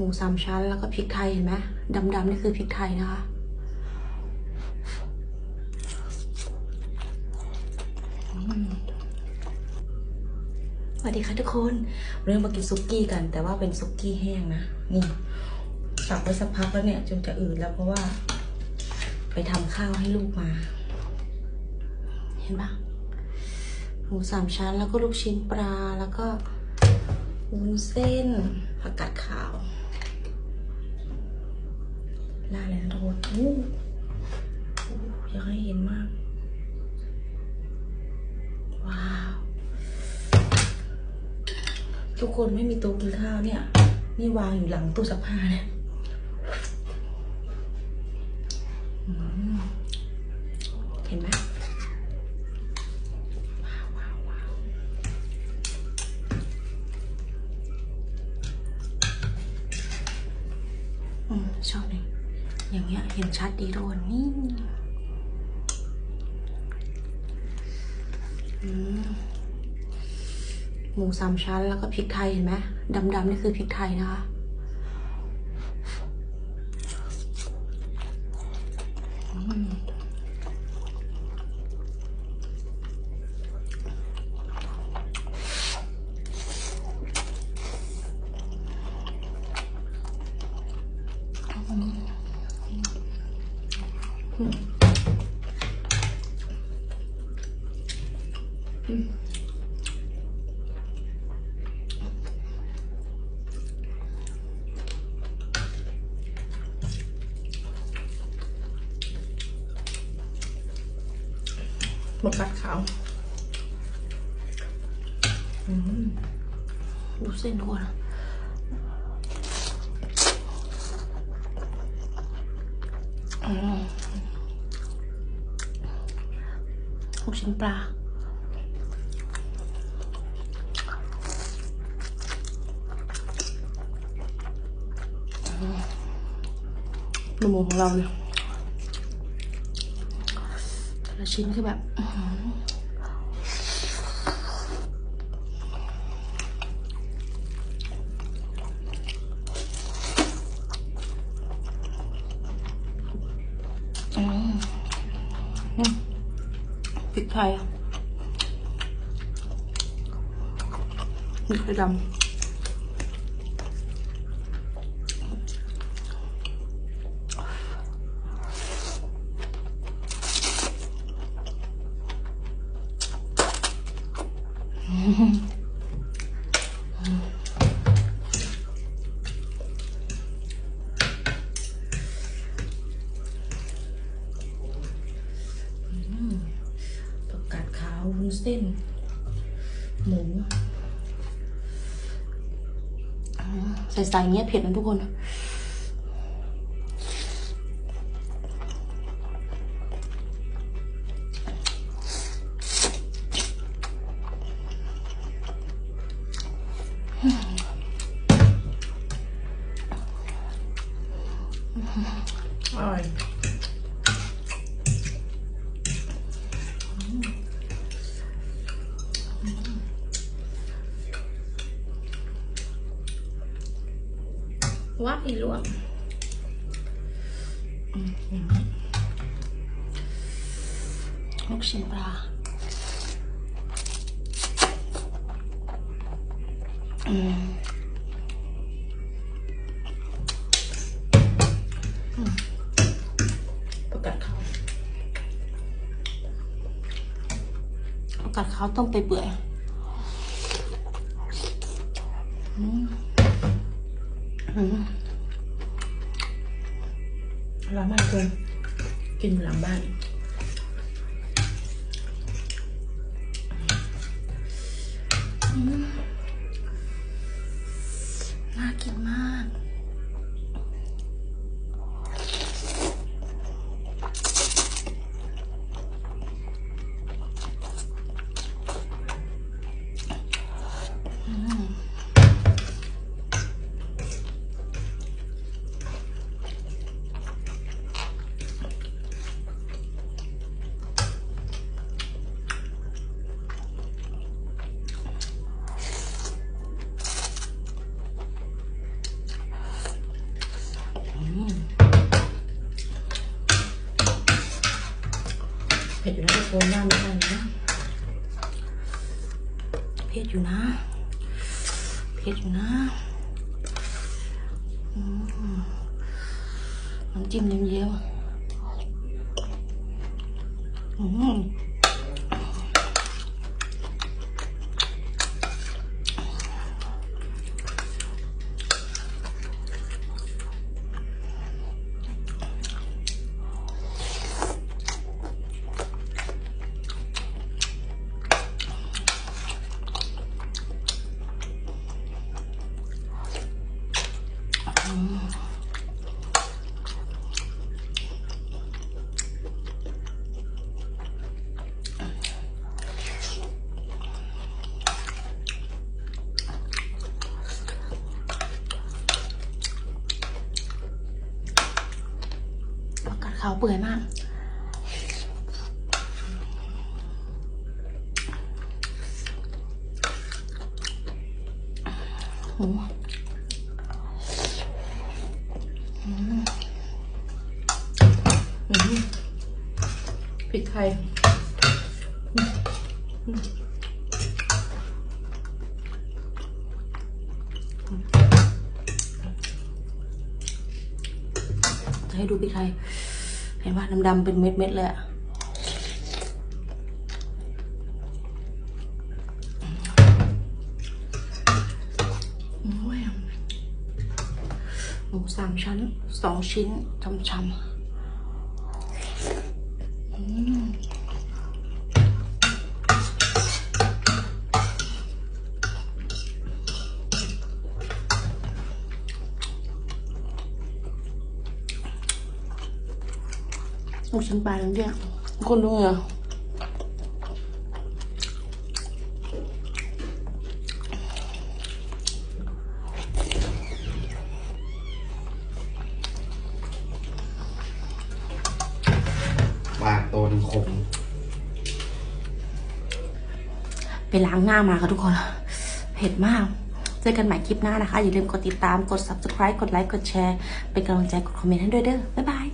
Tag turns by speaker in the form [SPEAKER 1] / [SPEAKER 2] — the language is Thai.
[SPEAKER 1] หมูสามชั้น แล้วก็พริกไทยเห็นไหมดำๆนี่คือพริกไทยนะคะ สวัสดีค่ะทุกคนเริ่มมากินซุกี้กัน แต่ว่าเป็นซุกี้แห้งนะนี่สับไว้สักพักแล้วเนี่ยจนจะอืดแล้วเพราะว่า ไปทำข้าวให้ลูกมา เห็นปะหมูสามชั้นแล้วก็ลูกชิ้นปลาแล้วก็วุ้นเส้นผักกาดขาว น่าเลยนะทุกคนอู้อู้อยากให้เห็นมาก ว้าว ทุกคนไม่มีโต๊ะกินข้าวเนี่ย นี่วางอยู่หลังตู้ซักผ้าเนี่ยเห็นไหมว้าวว้าวอืมชอบเลย อย่างเงี้ยเห็นชัดดีโดนนี่หมูสามชั้นแล้วก็พริกไทยเห็นไหมดำๆนี่คือพริกไทยนะคะ หมกกัดขา วอืมดูเส้นทุกคนอืมลู กชิ้นปลา นเส้น หมูใส่ๆเงี้ยเผ็ดนะทุกคน อร่อย ว่าอีลวกอืมลูกชิ้นปลาอืมอืมประกาศเขาประกาศเขาต้มไปเปื่อยอืมอืมอ ร่อยมากเลยกินอยู่หลังบ้าน ผ็ดอยู่นะทุกคนว่าไม่ได้นะเผ็ดอยู่นะเผ็ดอยู่นะน้ำจิ้มเยิ้มๆอืม อาวเปื่อยมาก หมูพริกไทยจะให้ดูพริกไทย เห็นว่าดำๆเป็นเม็ดๆเลยอะโอ้ยหมูสามชั้นสองชิ้นช้ำๆ ชิ้นปลาอย่างเงี้ยคนดูเหรอ
[SPEAKER 2] ปากโตนขม
[SPEAKER 1] ไปล้างหน้ามาค่ะทุกคน เผ็ดมาก เจอกันใหม่คลิปหน้านะคะ อย่าลืมกดติดตาม กด subscribe กดไลค์ กดแชร์ เป็นกำลังใจ กดคอมเมนต์ให้ด้วยเด้อ บ๊ายบาย